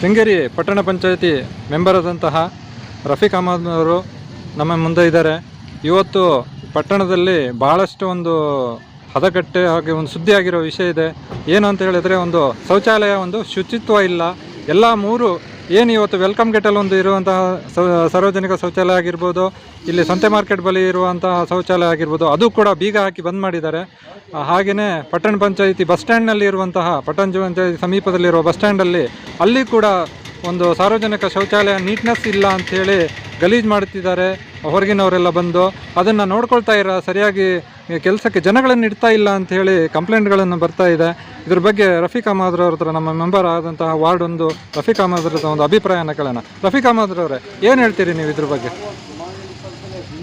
ಶೃಂಗೇರಿ ಪಟ್ಟಣ ಪಂಚಾಯತಿ ಮೆಂಬರ್ ಆದಂತಹ ರಫೀಕ್ ಅಹಮದ್ ಅವರು ನಮ್ಮ ಮುಂದೆ ಇದ್ದಾರೆ. ಇವತ್ತು ಪಟ್ಟಣದಲ್ಲಿ ಭಾಳಷ್ಟು ಒಂದು ಹದಗಟ್ಟೆ ಹಾಗೆ ಒಂದು ಸುದ್ದಿ ಆಗಿರೋ ವಿಷಯ ಇದೆ. ಏನು ಅಂತ ಹೇಳಿದರೆ ಒಂದು ಶೌಚಾಲಯ ಒಂದು ಶುಚಿತ್ವ ಇಲ್ಲ. ಎಲ್ಲ ಮೂರು ಏನು ಇವತ್ತು ವೆಲ್ಕಮ್ ಗೇಟಲ್ಲಿ ಒಂದು ಇರುವಂತಹ ಸಾರ್ವಜನಿಕ ಶೌಚಾಲಯ ಆಗಿರ್ಬೋದು, ಇಲ್ಲಿ ಸಂತೆ ಮಾರ್ಕೆಟ್ ಬಳಿ ಇರುವಂತಹ ಶೌಚಾಲಯ ಆಗಿರ್ಬೋದು, ಅದು ಕೂಡ ಬೀಗ ಹಾಕಿ ಬಂದ್ ಮಾಡಿದ್ದಾರೆ. ಹಾಗೆಯೇ ಪಟ್ಟಣ ಪಂಚಾಯಿತಿ ಬಸ್ ಸ್ಟ್ಯಾಂಡ್ನಲ್ಲಿ ಇರುವಂತಹ, ಪಟ್ಟಣ ಪಂಚಾಯಿತಿ ಸಮೀಪದಲ್ಲಿರುವ ಬಸ್ ಸ್ಟ್ಯಾಂಡಲ್ಲಿ ಅಲ್ಲಿ ಕೂಡ ಒಂದು ಸಾರ್ವಜನಿಕ ಶೌಚಾಲಯ ನೀಟ್ನೆಸ್ ಇಲ್ಲ ಅಂಥೇಳಿ ಗಲೀಜು ಮಾಡ್ತಿದ್ದಾರೆ ಹೊರಗಿನವರೆಲ್ಲ ಬಂದು ಅದನ್ನು ನೋಡ್ಕೊಳ್ತಾ ಇರೋ, ಸರಿಯಾಗಿ ಕೆಲಸಕ್ಕೆ ಜನಗಳನ್ನು ಇಡ್ತಾ ಇಲ್ಲ ಅಂತ ಹೇಳಿ ಕಂಪ್ಲೇಂಟ್ಗಳನ್ನು ಬರ್ತಾ ಇದೆ. ಇದ್ರ ಬಗ್ಗೆ ರಫೀಕ್ ಅಹಮದ್ ಅವ್ರ ಹತ್ರ ನಮ್ಮ ಮೆಂಬರ್ ಆದಂತಹ ವಾರ್ಡ್ ಒಂದು ರಫೀಕ್ ಅಹಮದ್ ಒಂದು ಅಭಿಪ್ರಾಯನ ಕೇಳೋಣ. ರಫೀಕ್ ಅಹಮದ್ ಅವರೇ, ಏನು ಹೇಳ್ತೀರಿ ನೀವು ಇದ್ರ ಬಗ್ಗೆ?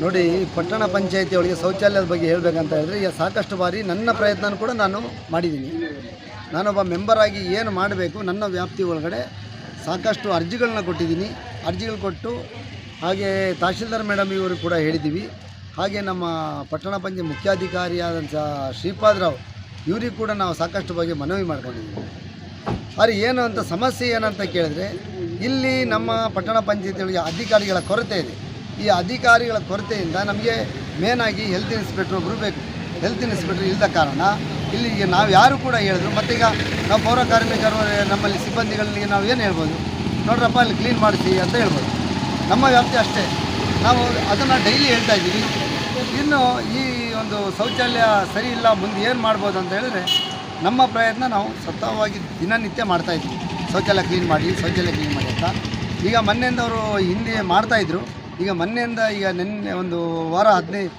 ನೋಡಿ ಪಟ್ಟಣ ಪಂಚಾಯತಿ ಒಳಗೆ ಶೌಚಾಲಯದ ಬಗ್ಗೆ ಹೇಳಬೇಕಂತ ಹೇಳಿದ್ರೆ, ಈಗ ಸಾಕಷ್ಟು ಬಾರಿ ನನ್ನ ಪ್ರಯತ್ನ ಕೂಡ ನಾನು ಮಾಡಿದ್ದೀನಿ. ನಾನೊಬ್ಬ ಮೆಂಬರಾಗಿ ಏನು ಮಾಡಬೇಕು, ನನ್ನ ವ್ಯಾಪ್ತಿ ಒಳಗಡೆ ಸಾಕಷ್ಟು ಅರ್ಜಿಗಳನ್ನ ಕೊಟ್ಟಿದ್ದೀನಿ. ಅರ್ಜಿಗಳು ಕೊಟ್ಟು ಹಾಗೆ ತಹಶೀಲ್ದಾರ್ ಮೇಡಮ್ ಇವರು ಕೂಡ ಹೇಳಿದ್ದೀವಿ. ಹಾಗೆ ನಮ್ಮ ಪಟ್ಟಣ ಪಂಚಾಯತ್ ಮುಖ್ಯಾಧಿಕಾರಿಯಾದಂಥ ಶ್ರೀಪಾದ್ ರಾವ್, ಇವರಿಗೆ ಕೂಡ ನಾವು ಸಾಕಷ್ಟು ಬಗ್ಗೆ ಮನವಿ ಮಾಡ್ಕೊಂಡಿದ್ದೀವಿ. ಆದರೆ ಏನು ಅಂತ ಸಮಸ್ಯೆ ಏನಂತ ಕೇಳಿದ್ರೆ, ಇಲ್ಲಿ ನಮ್ಮ ಪಟ್ಟಣ ಪಂಚಾಯತಿಗಳಿಗೆ ಅಧಿಕಾರಿಗಳ ಕೊರತೆ ಇದೆ. ಈ ಅಧಿಕಾರಿಗಳ ಕೊರತೆಯಿಂದ ನಮಗೆ ಮೇನಾಗಿ ಹೆಲ್ತ್ ಇನ್ಸ್ಪೆಕ್ಟ್ರ್ ಒಬ್ಬರು ಬೇಕು. ಹೆಲ್ತ್ ಇನ್ಸ್ಪೆಕ್ಟ್ರ್ ಇಲ್ಲದ ಕಾರಣ ಇಲ್ಲಿಗೆ ನಾವು ಯಾರು ಕೂಡ ಹೇಳಿದ್ರು, ಮತ್ತೀಗ ನಾವು ಪೌರ ಕಾರ್ಮಿಕರು ನಮ್ಮಲ್ಲಿ ಸಿಬ್ಬಂದಿಗಳಿಗೆ ನಾವು ಏನು ಹೇಳ್ಬೋದು? ನೋಡ್ರಪ್ಪ, ಅಲ್ಲಿ ಕ್ಲೀನ್ ಮಾಡಿಸಿ ಅಂತ ಹೇಳ್ಬೋದು. ನಮ್ಮ ವ್ಯಾಪ್ತಿ ಅಷ್ಟೇ. ನಾವು ಅದನ್ನು ಡೈಲಿ ಹೇಳ್ತಾ ಇದ್ದೀವಿ. ಇನ್ನು ಈ ಒಂದು ಶೌಚಾಲಯ ಸರಿ ಇಲ್ಲ, ಮುಂದೆ ಏನು ಮಾಡ್ಬೋದು ಅಂತ ಹೇಳಿದ್ರೆ ನಮ್ಮ ಪ್ರಯತ್ನ ನಾವು ಸತತವಾಗಿ ದಿನನಿತ್ಯ ಮಾಡ್ತಾ ಇದ್ವಿ ಶೌಚಾಲಯ ಕ್ಲೀನ್ ಮಾಡಿ, ಶೌಚಾಲಯ ಕ್ಲೀನ್ ಮಾಡಿ ಅಂತ. ಈಗ ಮೊನ್ನೆಯಿಂದ ಅವರು ಹಿಂದೆ ಮಾಡ್ತಾಯಿದ್ರು ಈಗ ಮೊನ್ನೆಯಿಂದ ಈಗ ನಿನ್ನೆ ಒಂದು ವಾರ ಹದಿನೈದು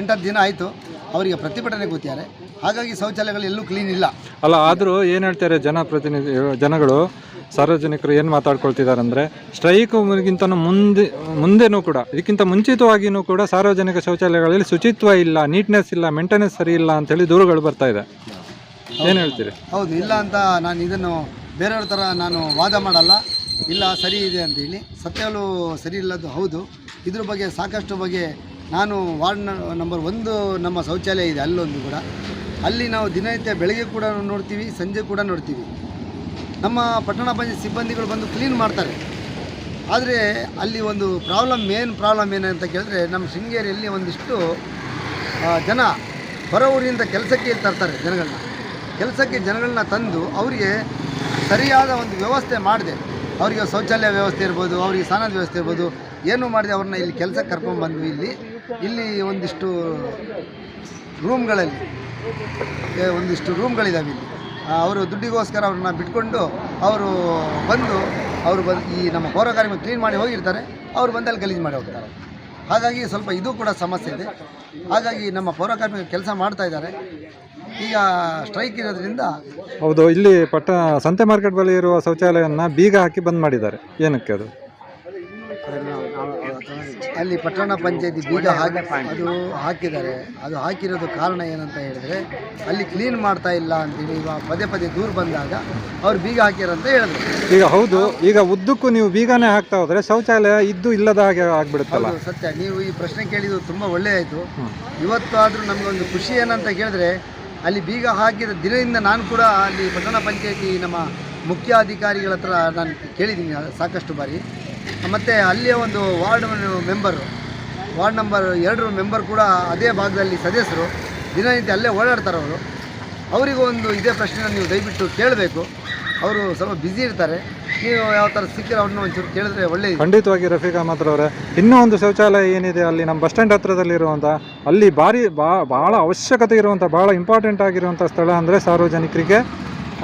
ಎಂಟತ್ತು ದಿನ ಆಯಿತು. ಅವರಿಗೆ ಪ್ರತಿಭಟನೆ ಕೂತಿದ್ದಾರೆ ಹಾಗಾಗಿ ಶೌಚಾಲಯಗಳು ಎಲ್ಲೂ ಕ್ಲೀನ್ ಇಲ್ಲ. ಅಲ್ಲ ಆದರೂ ಏನು ಹೇಳ್ತಾರೆ ಜನಪ್ರತಿನಿಧಿ ಜನಗಳು ಸಾರ್ವಜನಿಕರು ಏನು ಮಾತಾಡ್ಕೊಳ್ತಿದ್ದಾರೆ ಅಂದರೆ ಸ್ಟ್ರೈಕ್ಗಿಂತ ಮುಂದೆ ಮುಂದೆನೂ ಕೂಡ ಇದಕ್ಕಿಂತ ಮುಂಚಿತವಾಗಿಯೂ ಕೂಡ ಸಾರ್ವಜನಿಕ ಶೌಚಾಲಯಗಳಲ್ಲಿ ಶುಚಿತ್ವ ಇಲ್ಲ ನೀಟ್ನೆಸ್ ಇಲ್ಲ ಮೇಂಟೆನೆನ್ಸ್ ಸರಿ ಇಲ್ಲ ಅಂತೇಳಿ ದೂರುಗಳು ಬರ್ತಾ ಇದೆ. ಏನು ಹೇಳ್ತೀರಿ? ಹೌದು ಇಲ್ಲ ಅಂತ ನಾನು ಇದನ್ನು ಬೇರೆಯವ್ರ ಥರ ನಾನು ವಾದ ಮಾಡಲ್ಲ. ಇಲ್ಲ ಸರಿ ಇದೆ ಅಂತೇಳಿ ಸತ್ಯಗಳು ಸರಿ ಇಲ್ಲದ್ದು ಹೌದು. ಇದ್ರ ಬಗ್ಗೆ ಸಾಕಷ್ಟು ಬಗ್ಗೆ ನಾನು ವಾರ್ಡ್ ನಂಬರ್ ಒಂದು ನಮ್ಮ ಶೌಚಾಲಯ ಇದೆ, ಅಲ್ಲೊಂದು ಕೂಡ. ಅಲ್ಲಿ ನಾವು ದಿನನಿತ್ಯ ಬೆಳಗ್ಗೆ ಕೂಡ ನೋಡ್ತೀವಿ, ಸಂಜೆ ಕೂಡ ನೋಡ್ತೀವಿ. ನಮ್ಮ ಪಟ್ಟಣ ಪಂಚಾಯತ್ ಸಿಬ್ಬಂದಿಗಳು ಬಂದು ಕ್ಲೀನ್ ಮಾಡ್ತಾರೆ. ಆದರೆ ಅಲ್ಲಿ ಒಂದು ಪ್ರಾಬ್ಲಮ್ ಮೇನ್ ಪ್ರಾಬ್ಲಮ್ ಏನಂತ ಕೇಳಿದ್ರೆ, ನಮ್ಮ ಶೃಂಗೇರಿಯಲ್ಲಿ ಒಂದಿಷ್ಟು ಜನ ಹೊರ ಊರಿನಿಂದ ಕೆಲಸಕ್ಕೆ ತರ್ತಾರೆ ಜನಗಳನ್ನ. ಕೆಲಸಕ್ಕೆ ಜನಗಳನ್ನ ತಂದು ಅವರಿಗೆ ಸರಿಯಾದ ಒಂದು ವ್ಯವಸ್ಥೆ ಮಾಡಿದೆ. ಅವರಿಗೆ ಶೌಚಾಲಯ ವ್ಯವಸ್ಥೆ ಇರ್ಬೋದು, ಅವರಿಗೆ ಸ್ನಾನದ ವ್ಯವಸ್ಥೆ ಇರ್ಬೋದು ಏನು ಮಾಡಿದೆ ಅವ್ರನ್ನ ಇಲ್ಲಿ ಕೆಲಸಕ್ಕೆ ಬಂದ್ವಿ ಇಲ್ಲಿ. ಇಲ್ಲಿ ಒಂದಿಷ್ಟು ರೂಮ್ಗಳಲ್ಲಿ ಒಂದಿಷ್ಟು ರೂಮ್ಗಳಿದ್ದಾವೆ ಇಲ್ಲಿ. ಅವರು ದುಡ್ಡಿಗೋಸ್ಕರ ಅವ್ರನ್ನ ಬಿಟ್ಕೊಂಡು ಅವರು ಬಂದು ಅವರು ಬಂದು ಈ ನಮ್ಮ ಪೌರ ಕಾರ್ಯಕ್ರಮ ಕ್ಲೀನ್ ಮಾಡಿ ಹೋಗಿರ್ತಾರೆ. ಅವರು ಬಂದಲ್ಲಿ ಗಲೀಜು ಮಾಡಿ ಹೋಗ್ತಾರೆ. ಹಾಗಾಗಿ ಸ್ವಲ್ಪ ಇದು ಕೂಡ ಸಮಸ್ಯೆ ಇದೆ. ಹಾಗಾಗಿ ನಮ್ಮ ಪೌರ ಕಾರ್ಮಿಕ ಕೆಲಸ ಮಾಡ್ತಾ ಇದ್ದಾರೆ. ಈಗ ಸ್ಟ್ರೈಕ್ ಇರೋದ್ರಿಂದ ಹೌದು ಇಲ್ಲಿ ಪಟ್ಟ ಸಂತೆ ಮಾರ್ಕೆಟ್ ಬಳಿ ಇರುವ ಶೌಚಾಲಯವನ್ನು ಬೀಗ ಹಾಕಿ ಬಂದ್ ಮಾಡಿದ್ದಾರೆ. ಏನಕ್ಕೆ ಅದು? ಅಲ್ಲಿ ಪಟ್ಟಣ ಪಂಚಾಯತಿ ಬೀಗ ಹಾಕಿ ಅದು ಹಾಕಿದ್ದಾರೆ. ಅದು ಹಾಕಿರೋದು ಕಾರಣ ಏನಂತ ಹೇಳಿದ್ರೆ ಅಲ್ಲಿ ಕ್ಲೀನ್ ಮಾಡ್ತಾ ಇಲ್ಲ ಅಂತೇಳಿ ಇವಾಗ ಪದೇ ಪದೇ ದೂರ ಬಂದಾಗ ಅವ್ರು ಬೀಗ ಹಾಕಿರಂತ ಹೇಳಿದ್ರು. ಈಗ ಹೌದು ಈಗ ಉದ್ದಕ್ಕೂ ನೀವು ಬೀಗನೇ ಹಾಕ್ತಾ ಹೋದ್ರೆ ಶೌಚಾಲಯ ಇದ್ದು ಇಲ್ಲದ ಹಾಗೆ ಆಗ್ಬಿಡುತ್ತಲ್ಲ? ಹೌದು ಸತ್ಯ. ನೀವು ಈ ಪ್ರಶ್ನೆ ಕೇಳಿದ್ದು ತುಂಬ ಆಯ್ತು. ಇವತ್ತು ಆದರೂ ನಮ್ಗೊಂದು ಖುಷಿ ಏನಂತ ಕೇಳಿದ್ರೆ ಅಲ್ಲಿ ಬೀಗ ಹಾಕಿದ ದಿನದಿಂದ ನಾನು ಕೂಡ ಅಲ್ಲಿ ಪಟ್ಟಣ ಪಂಚಾಯತಿ ನಮ್ಮ ಮುಖ್ಯ ಅಧಿಕಾರಿಗಳ ಹತ್ರ ನಾನು ಕೇಳಿದ್ದೀನಿ ಸಾಕಷ್ಟು ಬಾರಿ. ಮತ್ತು ಅಲ್ಲಿಯ ಒಂದು ವಾರ್ಡ್ ಮೆಂಬರು, ವಾರ್ಡ್ ನಂಬರ್ ಎರಡರ ಮೆಂಬರ್ ಕೂಡ ಅದೇ ಭಾಗದಲ್ಲಿ ಸದಸ್ಯರು. ದಿನನಿತ್ಯ ಅಲ್ಲೇ ಓಡಾಡ್ತಾರೆ ಅವರು. ಅವರಿಗೂ ಒಂದು ಇದೇ ಪ್ರಶ್ನೆನ ನೀವು ದಯವಿಟ್ಟು ಕೇಳಬೇಕು. ಅವರು ಸ್ವಲ್ಪ ಬ್ಯುಸಿ ಇರ್ತಾರೆ. ನೀವು ಯಾವ ಥರ ಸಿಕ್ಕರೆ ಅವ್ರನ್ನ ಒಂಚೂರು ಕೇಳಿದ್ರೆ ಒಳ್ಳೆಯದು ಖಂಡಿತವಾಗಿ ರಫೀಕ್ ಅಹಮದ್ ಅವರೇ. ಇನ್ನೂ ಒಂದು ಶೌಚಾಲಯ ಏನಿದೆ ಅಲ್ಲಿ ನಮ್ಮ ಬಸ್ ಸ್ಟ್ಯಾಂಡ್ ಹತ್ತಿರದಲ್ಲಿರುವಂಥ ಅಲ್ಲಿ ಭಾರಿ ಬಾ ಭಾಳ ಅವಶ್ಯಕತೆ ಇರುವಂಥ ಭಾಳ ಇಂಪಾರ್ಟೆಂಟ್ ಆಗಿರುವಂಥ ಸ್ಥಳ ಅಂದರೆ ಸಾರ್ವಜನಿಕರಿಗೆ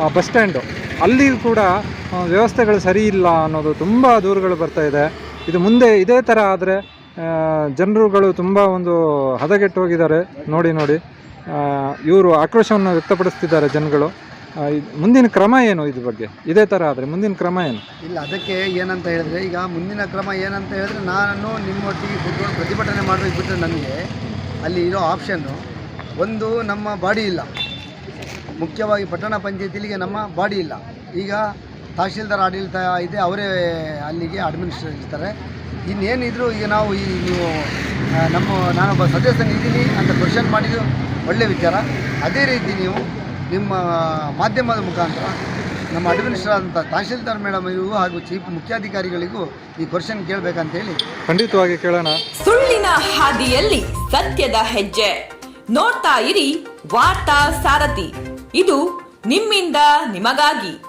ಆ ಬಸ್ ಸ್ಟ್ಯಾಂಡು. ಅಲ್ಲಿ ಕೂಡ ವ್ಯವಸ್ಥೆಗಳು ಸರಿ ಇಲ್ಲ ಅನ್ನೋದು ತುಂಬ ದೂರುಗಳು ಬರ್ತಾ ಇದೆ. ಇದು ಮುಂದೆ ಇದೇ ಥರ ಆದರೆ ಜನರುಗಳು ತುಂಬ ಒಂದು ಹದಗೆಟ್ಟು ಹೋಗಿದ್ದಾರೆ. ನೋಡಿ ನೋಡಿ. ಇವರು ಆಕ್ರೋಶವನ್ನು ವ್ಯಕ್ತಪಡಿಸ್ತಿದ್ದಾರೆ ಜನಗಳು. ಮುಂದಿನ ಕ್ರಮ ಏನು ಇದ್ರ ಬಗ್ಗೆ? ಇದೇ ಥರ ಆದರೆ ಮುಂದಿನ ಕ್ರಮ ಏನು? ಇಲ್ಲ, ಅದಕ್ಕೆ ಏನಂತ ಹೇಳಿದ್ರೆ, ಈಗ ಮುಂದಿನ ಕ್ರಮ ಏನಂತ ಹೇಳಿದ್ರೆ ನಾನು ನಿಮ್ಮೊಟ್ಟಿಗೆ ಕೂತ್ಕೊಂಡು ಪ್ರತಿಭಟನೆ ಮಾಡಬೇಕು ಬಿಟ್ಟರೆ ನನಗೆ ಅಲ್ಲಿ ಇರೋ ಆಪ್ಷನ್ನು ಒಂದು ನಮ್ಮ ಬಾಡಿ ಇಲ್ಲ. ಮುಖ್ಯವಾಗಿ ಪಟ್ಟಣ ಪಂಚಾಯತಿಲಿಗೆ ನಮ್ಮ ಬಾಡಿ ಇಲ್ಲ. ಈಗ ತಹಶೀಲ್ದಾರ್ ಆಡಳಿತ ಇದೆ ಅವರೇ ಅಲ್ಲಿಗೆ ಅಡ್ಮಿನಿಸ್ಟ್ರೇಟ್ ಇರ್ತಾರೆ. ಇನ್ನೇನಿದ್ರು ಈಗ ನಾವು ಈ ನೀವು ನಮ್ಮ ನಾನೊಬ್ಬ ಸದಸ್ಯನಿದ್ದೀನಿ ಅಂತ ಕ್ವಶನ್ ಮಾಡಿದ್ದು ಒಳ್ಳೆಯ ವಿಚಾರ. ಅದೇ ರೀತಿ ನೀವು ನಿಮ್ಮ ಮಾಧ್ಯಮದ ಮುಖಾಂತರ ನಮ್ಮ ಅಡ್ಮಿನಿಸ್ಟ್ರ ಅಂತ ತಹಶೀಲ್ದಾರ್ ಮೇಡಮ್ ಇವು ಹಾಗೂ ಚೀಫ್ ಮುಖ್ಯಾಧಿಕಾರಿಗಳಿಗೂ ಈ ಕ್ವಶನ್ ಕೇಳಬೇಕಂತೇಳಿ ಖಂಡಿತವಾಗಿ ಕೇಳೋಣ. ಸುಳ್ಳಿನ ಹಾದಿಯಲ್ಲಿ ಸತ್ಯದ ಹೆಜ್ಜೆ. ನೋಡ್ತಾ ಇರಿ ವಾರ್ತಾ ಸಾರಥಿ. ಇದು ನಿಮ್ಮಿಂದ ನಿಮಗಾಗಿ.